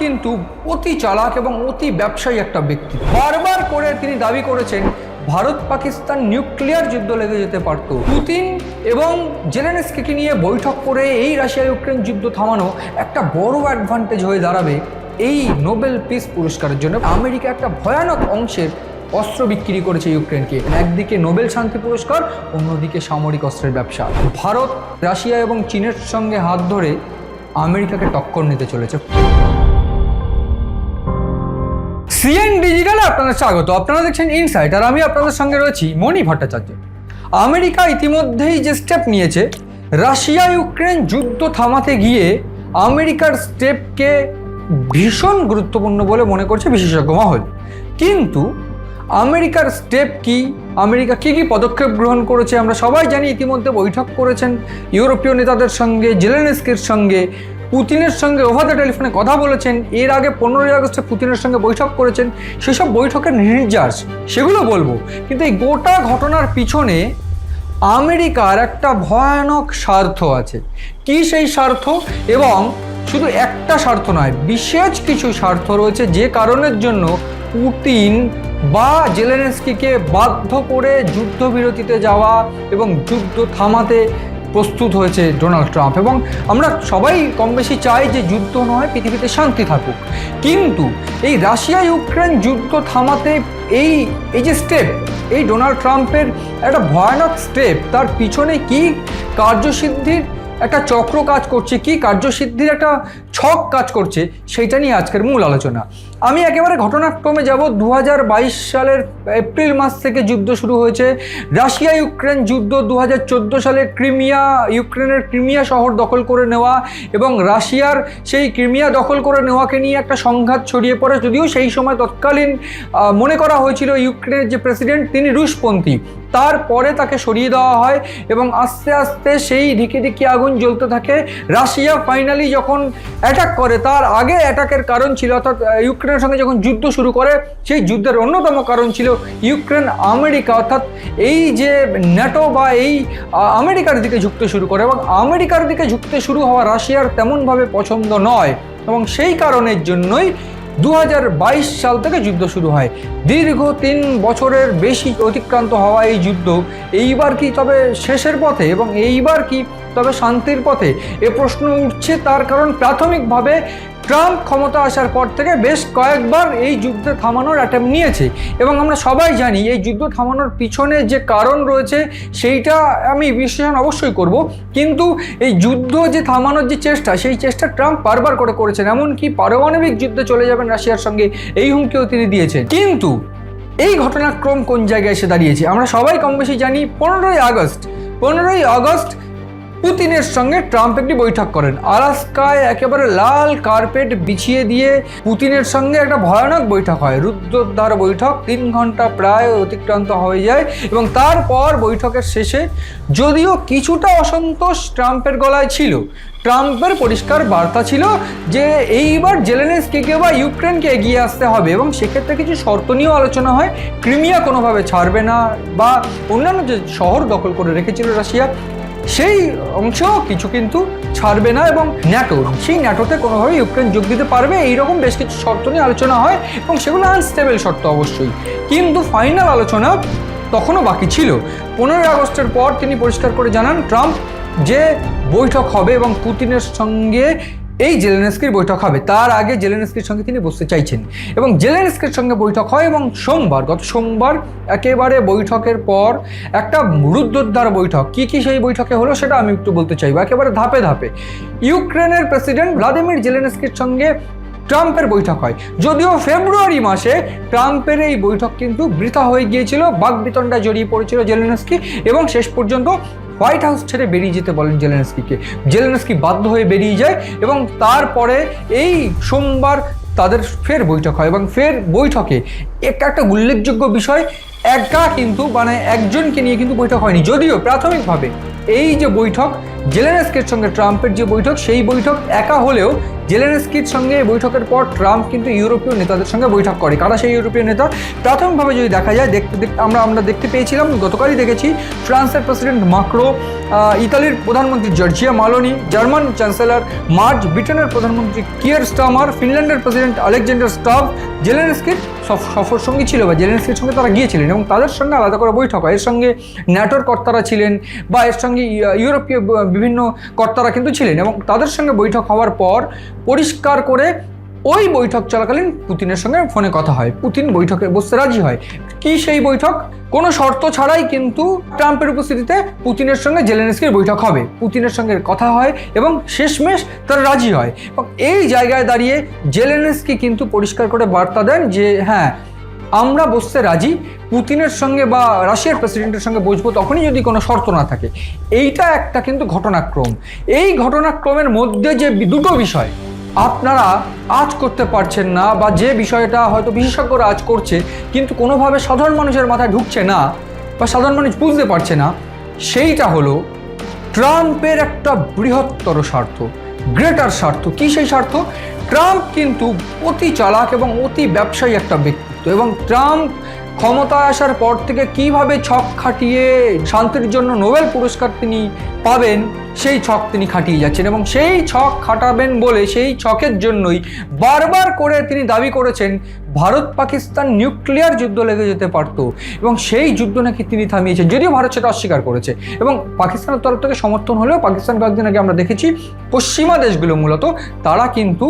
কিন্তু অতি চালাক এবং অতি ব্যবসায়ী একটা ব্যক্তি। বারবার করে তিনি দাবি করেছেন, ভারত পাকিস্তান নিউক্লিয়ার যুদ্ধ লেগে যেতে পারত। পুতিন এবং জেলেনস্কিকে নিয়ে বৈঠক করে এই রাশিয়া ইউক্রেন যুদ্ধ থামানো একটা বড় অ্যাডভান্টেজ হয়ে দাঁড়াবে এই নোবেল পিস পুরস্কারের জন্য। আমেরিকা একটা ভয়ানক অংশের অস্ত্র বিক্রি করেছে ইউক্রেনকে। একদিকে নোবেল শান্তি পুরস্কার, অন্যদিকে সামরিক অস্ত্রের ব্যবসা। ভারত, রাশিয়া এবং চীনের সঙ্গে হাত ধরে আমেরিকাকে টক্কর নিতে চলেছে। সিএন ডিজিটালে আপনাদের স্বাগত। আপনারা দেখছেন ইনসাইট আর আমি আপনাদের সঙ্গে রয়েছি মণি ভট্টাচার্য। আমেরিকা ইতিমধ্যেই যে স্টেপ নিয়েছে, রাশিয়া ইউক্রেন যুদ্ধ থামাতে গিয়ে আমেরিকার স্টেপকে ভীষণ গুরুত্বপূর্ণ বলে মনে করছে বিশেষজ্ঞ মহল। কিন্তু আমেরিকার স্টেপ কি, আমেরিকা কি কি পদক্ষেপ গ্রহণ করেছে, আমরা সবাই জানি, ইতিমধ্যে বৈঠক করেছেন ইউরোপীয় নেতাদের সঙ্গে, জেলেনস্কির সঙ্গে। পুতিনের সঙ্গে ওভার দ্য টেলিফোনে কথা বলেছেন। এর আগে পনেরোই আগস্টে পুতিনের সঙ্গে বৈঠক করেছেন। সেসব বৈঠকের নির্যাস, সেগুলো বলব। কিন্তু এই গোটা ঘটনার পিছনে আমেরিকার একটা ভয়ানক স্বার্থ আছে। কি সেই স্বার্থ? এবং শুধু একটা স্বার্থ নয়, বিশেষ কিছু স্বার্থ রয়েছে যে কারণের জন্য পুতিন বা জেলেনস্কিকে বাধ্য করে যুদ্ধবিরতিতে যাওয়া এবং যুদ্ধ থামাতে প্রস্তুত হয়েছে ডোনাল্ড ট্রাম্প এবং আমরা সবাই কম বেশি চাই যে যুদ্ধ নয়, পৃথিবীতে শান্তি থাকুক। কিন্তু এই রাশিয়া ইউক্রেন যুদ্ধ থামাতে এই এই যে স্টেপ এই ডোনাল্ড ট্রাম্পের একটা ভয়ানক স্টেপ তার পিছনে কি কার্যসিদ্ধির একটা চক্র কাজ করছে, কি কার্যসিদ্ধির একটা ছক কাজ করছে, সেইটা নিয়ে আজকের মূল আলোচনা। আমি একেবারে ঘটনাক্রমে যাব। দু হাজার বাইশ সালের এপ্রিল মাস থেকে যুদ্ধ শুরু হয়েছে। রাশিয়া ইউক্রেন যুদ্ধ দু হাজার চোদ্দ সালে ক্রিমিয়া ইউক্রেনের ক্রিমিয়া শহর দখল করে নেওয়া এবং রাশিয়ার সেই ক্রিমিয়া দখল করে নেওয়াকে নিয়ে একটা সংঘাত ছড়িয়ে পড়ে। যদিও সেই সময় তৎকালীন মনে করা হয়েছিল ইউক্রেনের যে প্রেসিডেন্ট তিনি রুশপন্থী। তারপরে তাকে সরিয়ে দেওয়া হয় এবং আস্তে আস্তে সেই ঢিকে ঢিকে আগুন জ্বলতে থাকে। রাশিয়া ফাইনালি যখন অ্যাটাক করে তার আগে অ্যাটাকের কারণ ছিল অর্থাৎ আহ, ইউক্রেনের সঙ্গে যখন যুদ্ধ শুরু করে, সেই যুদ্ধের অন্যতম কারণ ছিল ইউক্রেন আমেরিকা, অর্থাৎ এই যে ন্যাটো বা এই আমেরিকার দিকে ঝুঁকতে শুরু করে এবং আমেরিকার দিকে ঝুঁকতে শুরু হওয়া রাশিয়ার তেমনভাবে পছন্দ নয় এবং সেই কারণের জন্যই দু হাজার বাইশ সাল থেকে যুদ্ধ শুরু হয়। দীর্ঘ তিন বছরের বেশি অতিক্রান্ত হওয়া এই যুদ্ধ এইবার কি তবে শেষের পথে এবং এইবার কি তবে শান্তির পথে? এ প্রশ্ন উঠছে তার কারণ প্রাথমিকভাবে ট্রাম্প ক্ষমতা আসার পর থেকে বেশ কয়েকবার এই যুদ্ধ থামানোর অ্যাটেম্প নিয়েছে। এবং আমরা সবাই জানি এই যুদ্ধ থামানোর পিছনে যে কারণ রয়েছে, সেইটা আমি বিশ্লেষণ অবশ্যই করব। কিন্তু এই যুদ্ধ যে থামানোর যে চেষ্টা, সেই চেষ্টা ট্রাম্প বারবার করে করেছেন। এমনকি পারমাণবিক যুদ্ধে চলে যাবেন রাশিয়ার সঙ্গে, এই হুমকিও তিনি দিয়েছেন। কিন্তু এই ঘটনাক্রম কোন জায়গায় এসে দাঁড়িয়েছে? আমরা সবাই কম বেশি জানি পনেরোই আগস্ট। পনেরোই আগস্ট পুতিনের সঙ্গে ট্রাম্প একটি বৈঠক করেন। আলাস্কায় একেবারে লাল কার্পেট বিছিয়ে দিয়ে পুতিনের সঙ্গে একটা ভয়ানক বৈঠক হয়। রুদ্রোদ্ধার বৈঠক তিন ঘণ্টা প্রায় অতিক্রান্ত হয়ে যায় এবং তারপর বৈঠকের শেষে যদিও কিছুটা অসন্তোষ ট্রাম্পের গলায় ছিল, ট্রাম্পের পরিষ্কার বার্তা ছিল যে এইবার জেলেনেসকে বা ইউক্রেনকে এগিয়ে আসতে হবে এবং সেক্ষেত্রে কিছু শর্ত নিয়েও আলোচনা হয়। ক্রিমিয়া কোনোভাবে ছাড়বে না বা অন্যান্য যে শহর দখল করে রেখেছিল রাশিয়া সেই অংশ কিছু কিন্তু ছাড়বে না এবং ন্যাটো, সেই ন্যাটোতে কোনোভাবে ইউক্রেন যোগ দিতে পারবে। এইরকম বেশ কিছু শর্ত নিয়ে আলোচনা হয় এবং সেগুলো আনস্টেবল শর্ত অবশ্যই। কিন্তু ফাইনাল আলোচনা তখনও বাকি ছিল। পনেরোই আগস্টের পর তিনি পরিষ্কার করে জানান ট্রাম্প যে বৈঠক হবে এবং পুতিনের সঙ্গে এই জেলেনস্কির বৈঠক হবে। তার আগে জেলেনস্কির সঙ্গে তিনি বসতে চাইছেন এবং জেলেনস্কির সঙ্গে বৈঠক হয় এবং সোমবার, গত সোমবার একেবারে বৈঠকের পর একটা রুদ্ধোদ্ধার বৈঠক। কি কি সেই বৈঠকে হলো সেটা আমি একটু বলতে চাইব। একেবারে ধাপে ধাপে। ইউক্রেনের প্রেসিডেন্ট ভ্লাদিমির জেলেনস্কির সঙ্গে ট্রাম্পের বৈঠক হয়। যদিও ফেব্রুয়ারি মাসে ট্রাম্পের এই বৈঠক কিন্তু বৃথা হয়ে গিয়েছিল। বাগবিতণ্ডা জড়িয়ে পড়েছিল জেলেনস্কি এবং শেষ পর্যন্ত হোয়াইট হাউস ছেড়ে বেরিয়ে যেতে বলেন জেলেনস্কিকে। জেলেনস্কি বাধ্য হয়ে বেরিয়ে যায় এবং তারপরে এই সোমবার তাদের ফের বৈঠক হয় এবং ফের বৈঠকে একটা একটা উল্লেখযোগ্য বিষয়, একা কিন্তু মানে একজনকে নিয়ে কিন্তু বৈঠক হয়নি। যদিও প্রাথমিকভাবে এই যে বৈঠক, জেলেনস্কের সঙ্গে ট্রাম্পের যে বৈঠক, সেই বৈঠক একা হলেও জেলেনস্কির সঙ্গে বৈঠকের পর ট্রাম্প কিন্তু ইউরোপীয় নেতাদের সঙ্গে বৈঠক করে। কারা সেই ইউরোপীয় নেতা? প্রাথমিকভাবে যদি দেখা যায়, দেখতে দেখতে আমরা আমরা দেখতে পেয়েছিলাম, গতকালই দেখেছি ফ্রান্সের প্রেসিডেন্ট মাক্রো ইতালির প্রধানমন্ত্রী Giorgia Meloni German chancellor Merz ব্রিটেনের প্রধানমন্ত্রী কিয়ার স্টামার ফিনল্যান্ডের প্রেসিডেন্ট আলেকজান্ডার স্টাভ, জেলেনস্কির সফ- সফর সঙ্গী ছিল বা জেলেনস্কির সঙ্গে তারা গিয়েছিলেন এবং তাদের সঙ্গে আলাদা করে বৈঠক হয়। এর সঙ্গে ন্যাটোর কর্তারা ছিলেন বা এর সঙ্গে ইউরোপীয় বিভিন্ন কর্তারা কিন্তু ছিলেন এবং তাদের সঙ্গে বৈঠক হওয়ার পর পরিষ্কার করে ওই বৈঠক চলাকালীন পুতিনের সঙ্গে ফোনে কথা হয়। পুতিন বৈঠকে বসতে রাজি হয়। কি সেই বৈঠক? কোনো শর্ত ছাড়াই কিন্তু ট্রাম্পের উপস্থিতিতে পুতিনের সঙ্গে জেলেনস্কির বৈঠক হবে। পুতিনের সঙ্গে কথা হয় এবং শেষমেশ তারা রাজি হয়। এবং এই জায়গায় দাঁড়িয়ে জেলেনস্কি কিন্তু পরিষ্কার করে বার্তা দেন যে হ্যাঁ আমরা বসতে রাজি। পুতিনের সঙ্গে বা রাশিয়ার প্রেসিডেন্টের সঙ্গে বসবো তখনই যদি কোনো শর্ত না থাকে। এইটা একটা কিন্তু ঘটনাক্রম। এই ঘটনাক্রমের মধ্যে যে দুটো বিষয় আপনারা আজ করতে পারছেন না বা যে বিষয়টা হয়তো বিশেষজ্ঞরা আজ করছে, কিন্তু কোনোভাবে সাধারণ মানুষের মাথায় ঢুকছে না বা সাধারণ মানুষ বুঝতে পারছে না, সেইটা হলো ট্রাম্পের একটা বৃহত্তর স্বার্থ, গ্রেটার স্বার্থ। কি সেই স্বার্থ? ট্রাম্প কিন্তু অতি চালাক এবং অতি ব্যবসায়ী একটা ব্যক্তিত্ব এবং ট্রাম্প ক্ষমতায় আসার পর থেকে কীভাবে ছক খাটিয়ে শান্তির জন্য নোবেল পুরস্কার তিনি পাবেন, সেই ছক তিনি খাটিয়ে যাচ্ছেন এবং সেই ছক খাটাবেন বলে সেই ছকের জন্যই বারবার করে তিনি দাবি করেছেন, ভারত পাকিস্তান নিউক্লিয়ার যুদ্ধ লেগে যেতে পারতো এবং সেই যুদ্ধ নাকি তিনি থামিয়েছেন। যদিও ভারত সেটা অস্বীকার করেছে এবং পাকিস্তানের তরফ থেকে সমর্থন হলেও পাকিস্তান কয়েকদিন আগে আমরা দেখেছি, পশ্চিমা দেশগুলো মূলত তারা কিন্তু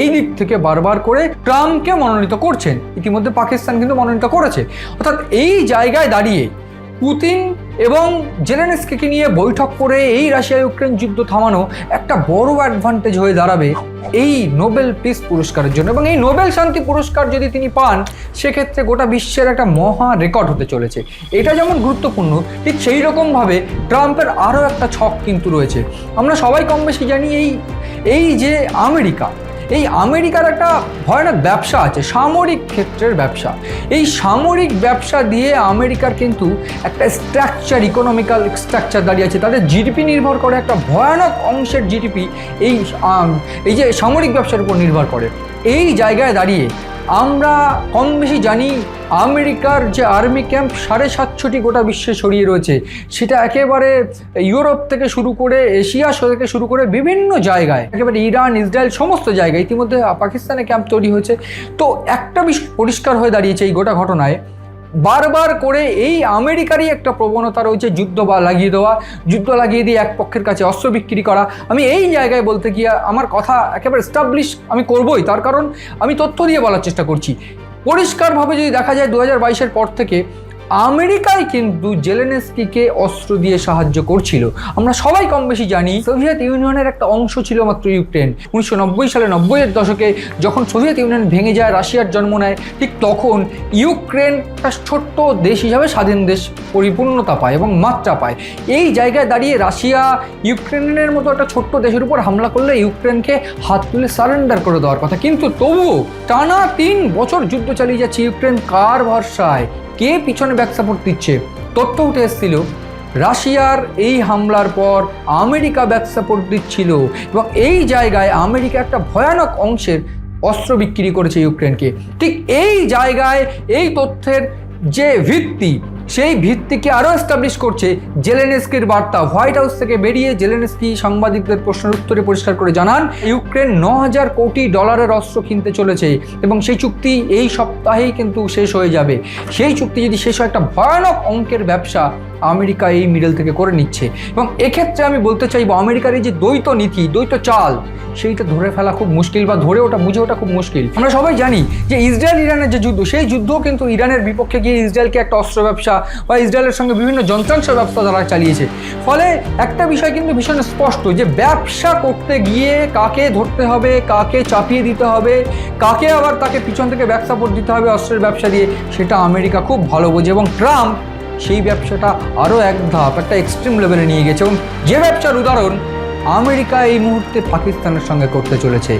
এই দিক থেকে বারবার করে ট্রাম্পকে মনোনীত করছেন। ইতিমধ্যে পাকিস্তান কিন্তু মনোনীত করেছে। অর্থাৎ এই জায়গায় দাঁড়িয়ে পুতিন এবং জেলেনস্কিকে নিয়ে বৈঠক করে এই রাশিয়া ইউক্রেন যুদ্ধ থামানো একটা বড় অ্যাডভান্টেজ হয়ে দাঁড়াবে এই নোবেল পিস পুরস্কারের জন্য। এবং এই নোবেল শান্তি পুরস্কার যদি তিনি পান, সেক্ষেত্রে গোটা বিশ্বের একটা মহা রেকর্ড হতে চলেছে। এটা যেমন গুরুত্বপূর্ণ, ঠিক সেই রকমভাবে ট্রাম্পের আরও একটা ছক কিন্তু রয়েছে। আমরা সবাই কম বেশি জানি এই এই যে আমেরিকা এই আমেরিকার একটা ভয়ানক ব্যবসা আছে, সামরিক ক্ষেত্রের ব্যবসা। এই সামরিক ব্যবসা দিয়ে আমেরিকার কিন্তু একটা স্ট্রাকচার ইকোনমিক্যাল স্ট্রাকচার দাঁড়িয়ে আছে। তাদের জিডিপি নির্ভর করে, একটা ভয়ানক অংশের জিডিপি এই এই যে সামরিক ব্যবসার উপর নির্ভর করে। এই জায়গায় দাঁড়িয়ে আমরা কম বেশি জানি আমেরিকার যে আর্মি ক্যাম্প সাড়ে সাতশোটি গোটা বিশ্বে ছড়িয়ে রয়েছে। সেটা একেবারে ইউরোপ থেকে শুরু করে এশিয়া থেকে শুরু করে বিভিন্ন জায়গায়, একেবারে ইরান, ইসরায়েল সমস্ত জায়গায় ইতিমধ্যে পাকিস্তানে ক্যাম্প তৈরি হয়েছে। তো একটা বিষয় পরিষ্কার হয়ে দাঁড়িয়েছে এই গোটা ঘটনায়। বারবার করে এই আমেরিকারই একটা প্রবণতা রয়েছে, যুদ্ধ বা লাগিয়ে দেওয়া। যুদ্ধ লাগিয়ে দিয়ে এক পক্ষের কাছে অস্ত্র বিক্রি করা। আমি এই জায়গায় বলতে গিয়ে আমার কথা একেবারে স্টাবলিশ আমি করবই। তার কারণ আমি তথ্য দিয়ে বলার চেষ্টা করছি। পরিষ্কারভাবে যদি দেখা যায়, দু হাজার পর থেকে আমেরিকাই কিন্তু জেলেনেস্কিকে অস্ত্র দিয়ে সাহায্য করছিল। আমরা সবাই কম বেশি জানি সোভিয়েত ইউনিয়নের একটা অংশ ছিল মাত্র ইউক্রেন। উনিশশো নব্বই সালে নব্বইয়ের দশকে যখন সোভিয়েত ইউনিয়ন ভেঙে যায়, রাশিয়ার জন্ম নেয়, ঠিক তখন ইউক্রেন একটা ছোট্ট দেশ হিসাবে স্বাধীন দেশ পরিপূর্ণতা পায় এবং মাত্রা পায়। এই জায়গায় দাঁড়িয়ে রাশিয়া ইউক্রেনের মতো একটা ছোট্ট দেশের উপর হামলা করলে ইউক্রেনকে হাত তুলে সারেন্ডার করে দেওয়ার কথা। কিন্তু তবুও টানা তিন বছর যুদ্ধ চালিয়ে যাচ্ছে ইউক্রেন কার ভরসায়? কে পিছনে ব্যাক সাপোর্ট দিচ্ছে? তথ্য উঠে এসেছিল, রাশিয়ার এই হামলার পর আমেরিকা ব্যাক সাপোর্ট দিচ্ছিল এবং এই জায়গায় আমেরিকা একটা ভয়ানক অংশের অস্ত্র বিক্রি করেছে ইউক্রেনকে। ঠিক এই জায়গায় এই তথ্যের যে ভিত্তি সেই ভিত্তিকে আরও এস্টাবলিশ করছে জেলেনেস্কির বার্তা। হোয়াইট হাউস থেকে বেরিয়ে জেলেনেস্কি সাংবাদিকদের প্রশ্নের উত্তরে পরিষ্কার করে জানান, ইউক্রেন ন হাজার কোটি ডলারের অস্ত্র কিনতে চলেছে এবং সেই চুক্তি এই সপ্তাহেই কিন্তু শেষ হয়ে যাবে। সেই চুক্তি যদি শেষ হয়, একটা ভয়ানক অঙ্কের ব্যবসা আমেরিকা এই মিডল থেকে করে নিচ্ছে। এবং এক্ষেত্রে আমি বলতে চাইব, আমেরিকার এই যে দ্বৈত নীতি, দ্বৈত চাল, সেইটা ধরে ফেলা খুব মুশকিল বা ধরে ওটা বুঝে ওটা খুব মুশকিল। আমরা সবাই জানি যে ইসরায়েল, ইরানের যে যুদ্ধ, সেই যুদ্ধ কিন্তু ইরানের বিপক্ষে গিয়ে ইসরায়েলকে একটা অস্ত্র ব্যবসা বা ইসরায়েলের সঙ্গে বিভিন্ন যন্ত্রাংশ ব্যবসা তারা চালিয়েছে। ফলে একটা বিষয় কিন্তু ভীষণ স্পষ্ট যে ব্যবসা করতে গিয়ে কাকে ধরতে হবে, কাকে চাপিয়ে দিতে হবে, কাকে আবার তাকে পিছন থেকে ব্যাক সাপোর্ট দিতে হবে অস্ত্রের ব্যবসা দিয়ে, সেটা আমেরিকা খুব ভালো বোঝে। এবং ট্রাম্প সেই ব্যবসাটা আরও এক ধাপ একটা এক্সট্রিম লেভেলে নিয়ে গেছে। এবং যে ব্যবসার উদাহরণ আমেরিকা এই মুহূর্তে পাকিস্তানের সঙ্গে করতে চলেছে।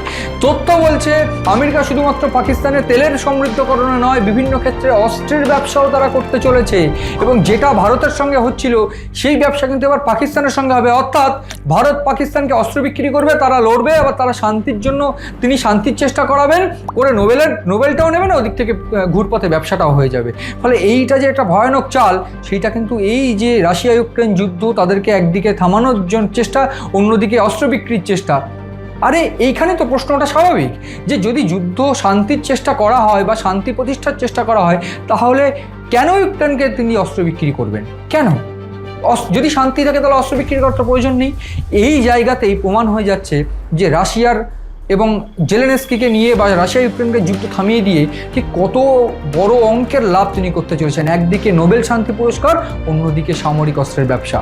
তথ্য বলছে, আমেরিকা শুধুমাত্র পাকিস্তানের তেলের সমৃদ্ধকরণে নয়, বিভিন্ন ক্ষেত্রে অস্ত্রের ব্যবসাও তারা করতে চলেছে। এবং যেটা ভারতের সঙ্গে হচ্ছিল, সেই ব্যবসা কিন্তু এবার পাকিস্তানের সঙ্গে হবে। অর্থাৎ ভারত পাকিস্তানকে অস্ত্র বিক্রি করবে, তারা লড়বে, আবার তারা শান্তির জন্য তিনি শান্তির চেষ্টা করাবেন, করে নোবেলের, নোবেলটাও নেবেন, ওদিক থেকে ঘুরপথে ব্যবসাটাও হয়ে যাবে। ফলে এইটা যে একটা ভয়ানক চাল, সেইটা কিন্তু এই যে রাশিয়া ইউক্রেন যুদ্ধ, তাদেরকে একদিকে থামানোর জন্য চেষ্টা অন্যদিকে অস্ত্র বিক্রির চেষ্টা। আরে, এইখানে তো প্রশ্নটা স্বাভাবিক যে যদি যুদ্ধ শান্তির চেষ্টা করা হয় বা শান্তি প্রতিষ্ঠার চেষ্টা করা হয়, তাহলে কেন ইউক্রেনকে তিনি অস্ত্র বিক্রি করবেন? কেন? যদি শান্তি থাকে তাহলে অস্ত্র বিক্রি করার প্রয়োজন নেই। এই জায়গাতেই প্রমাণ হয়ে যাচ্ছে যে রাশিয়ার এবং জেলেনেস্কিকে নিয়ে বা রাশিয়া ইউক্রেনকে যুদ্ধ থামিয়ে দিয়ে ঠিক কত বড় অঙ্কের লাভ তিনি করতে চলেছেন। একদিকে নোবেল শান্তি পুরস্কার, অন্যদিকে সামরিক অস্ত্রের ব্যবসা।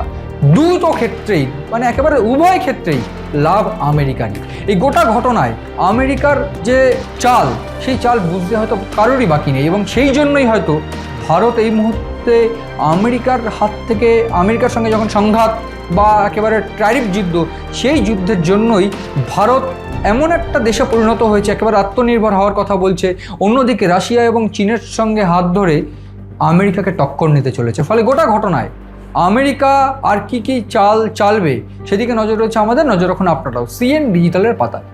দুটো ক্ষেত্রেই মানে একেবারে উভয় ক্ষেত্রেই লাভ আমেরিকারই। এই গোটা ঘটনায় আমেরিকার যে চাল, সেই চাল বুঝতে হয়তো কারোরই বাকি নেই এবং সেই জন্যই হয়তো ভারত এই মুহূর্তে আমেরিকার হাত থেকে, আমেরিকার সঙ্গে যখন সংঘাত বা একেবারে ট্রারিফ যুদ্ধ, সেই যুদ্ধের জন্যই ভারত এমন একটা দেশে পরিণত হয়েছে, একেবারে আত্মনির্ভর হওয়ার কথা বলছে। অন্যদিকে রাশিয়া এবং চীনের সঙ্গে হাত ধরে আমেরিকাকে টক্কর নিতে চলেছে। ফলে গোটা ঘটনায় আমেরিকা আর কি কি চাল চালবে, সেদিকে নজর রয়েছে আমাদের। নজর রাখুন আপনারাও। সিএন ডিজিটালের পাতায়।